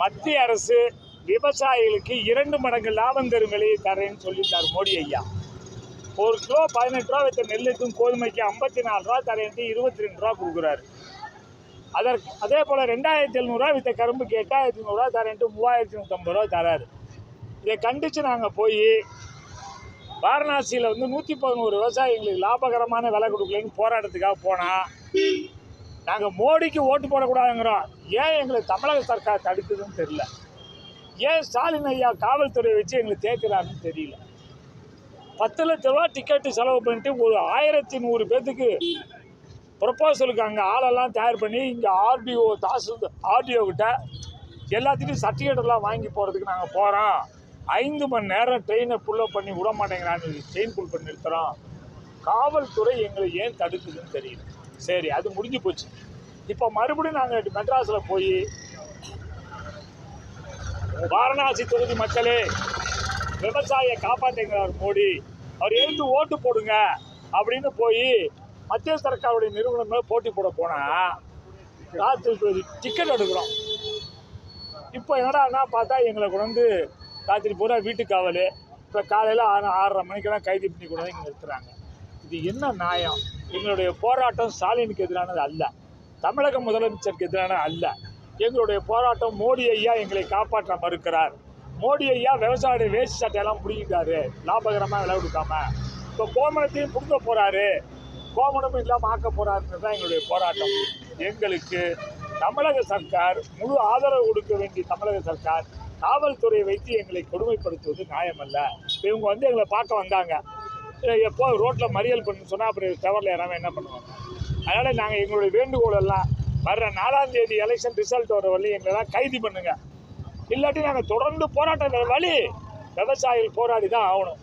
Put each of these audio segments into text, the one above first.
மத்திய அரசு விவசாயிகளுக்கு இரண்டு மடங்கு லாபம் தரும் விலையை தரேன்னு சொல்லிட்டார் மோடி ஐயா. ஒரு கிலோ பதினெட்டு ரூபா வைத்த நெல்லுக்கும் கோதுமைக்கு ஐம்பத்தி நாலு ரூபா தரேன்ட்டு இருபத்தி ரெண்டு ரூபா கொடுக்குறாரு. அதற்கு அதே போல் ரெண்டாயிரத்தி எழுநூறுவா வித்த கரும்புக்கு எட்டாயிரத்தி நூறுரூவா தரேன்ட்டு மூவாயிரத்தி நூற்றம்பது ரூபா தராரு. இதை கண்டித்து நாங்கள் போய் வாரணாசியில் வந்து நூற்றி பதினோரு விவசாயிகளுக்கு லாபகரமான விலை கொடுக்கலன்னு போராட்டத்துக்காக போனால் நாங்கள் மோடிக்கு ஓட்டு போடக்கூடாதுங்கிறோம். ஏன் எங்களை தமிழக சர்க்கார் தடுக்குதுன்னு தெரியல. ஏன் ஸ்டாலின் ஐயா காவல்துறை வச்சு எங்களை தேக்குறாருன்னு தெரியல. பத்து லட்ச ரூபா டிக்கெட்டு செலவு பண்ணிட்டு ஒரு ஆயிரத்தி நூறு பேர்த்துக்கு ப்ரொப்போசலுக்கு அங்கே ஆளெல்லாம் தயார் பண்ணி இங்கே ஆர்டிஓ தாசு ஆர்டிஓ கிட்ட எல்லாத்துக்கும் சர்டிஃபிகேட் வாங்கி போகிறதுக்கு நாங்கள் போகிறோம் ஐந்து மணி நேரம் ட்ரெயினை புல்லப் பண்ணி விட மாட்டேங்கிறான்னு செயின் புல் பண்ணி நிறுத்துகிறோம் காவல்துறை எங்களை ஏன் தடுக்குதுன்னு தெரியல. சரி அது முடிஞ்சு போச்சு. இப்போ மறுபடியும் நாங்கள் மெட்ராஸில் போய் வாரணாசி தொகுதி மக்களே விவசாயியை காப்பாற்றுங்கிறார் மோடி. அவர் எழுந்து ஓட்டு போடுங்க அப்படின்னு போய் மத்திய சர்க்காருடைய நிறுவனம் போட்டி போட போனால் ராத்திரி டிக்கெட் எடுக்கிறோம். இப்போ என்னடா பார்த்தா எங்களை கொண்டு வந்து ராத்திரி பூரா வீட்டுக்காவல். இப்போ காலையில் ஆறு ஆறரை மணிக்கெல்லாம் கைது பண்ணி கொண்டு வந்து இங்கே நிறுத்துறாங்க. இது என்ன நியாயம்? எங்களுடைய போராட்டம் ஸ்டாலினுக்கு எதிரானது அல்ல. தமிழக முதலமைச்சருக்கு எதிரான அல்ல. எங்களுடைய போராட்டம் மோடி ஐயா எங்களை காப்பாற்ற மறுக்கிறார். மோடி ஐயா விவசாயிய வேஷ்டி சட்டையெல்லாம் பிடிக்கிட்டாரு லாபகரமாக விலை கொடுக்காம. இப்போ கோமணத்தையும் பிடுங்க போகிறாரு கோமணமும் இல்லாமல் ஆக்க போகிறாருன்றது தான் எங்களுடைய போராட்டம். எங்களுக்கு தமிழக சர்க்கார் முழு ஆதரவு கொடுக்க வேண்டிய தமிழக சர்க்கார். காவல்துறையை வைத்து எங்களை கொடுமைப்படுத்துவது நியாயமல்ல. இவங்க வந்து எங்களை பார்க்க வந்தாங்க. எப்போ ரோட்டில் மறியல் பண்ணு சொன்னால் அப்புறம் டவரில் யாராவது என்ன பண்ணுவாங்க? அதனால் நாங்கள் எங்களுடைய வேண்டுகோள் எல்லாம் வர்ற நாலாம் தேதி எலெக்ஷன் ரிசல்ட் வர வழி எங்களெல்லாம் கைது பண்ணுங்கள் இல்லாட்டி நாங்கள் தொடர்ந்து போராட்டம் வழி. விவசாயிகள் போராடி தான் ஆகணும்.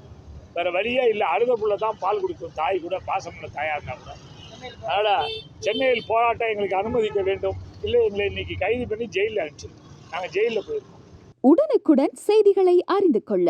வேறு வழியே இல்லை. அழுத புள்ள தான் பால் குடிக்கும் தாய் கூட பாசமுள்ள தாயாக இருந்தால் கூட. அதனால் சென்னையில் போராட்டம் எங்களுக்கு அனுமதிக்க வேண்டும். இல்லை எங்களை இன்னைக்கு கைது பண்ணி ஜெயிலில் அனுப்பிச்சு நாங்கள் ஜெயிலில் போயிருக்கோம். உடனுக்குடன் செய்திகளை அறிந்து கொள்ள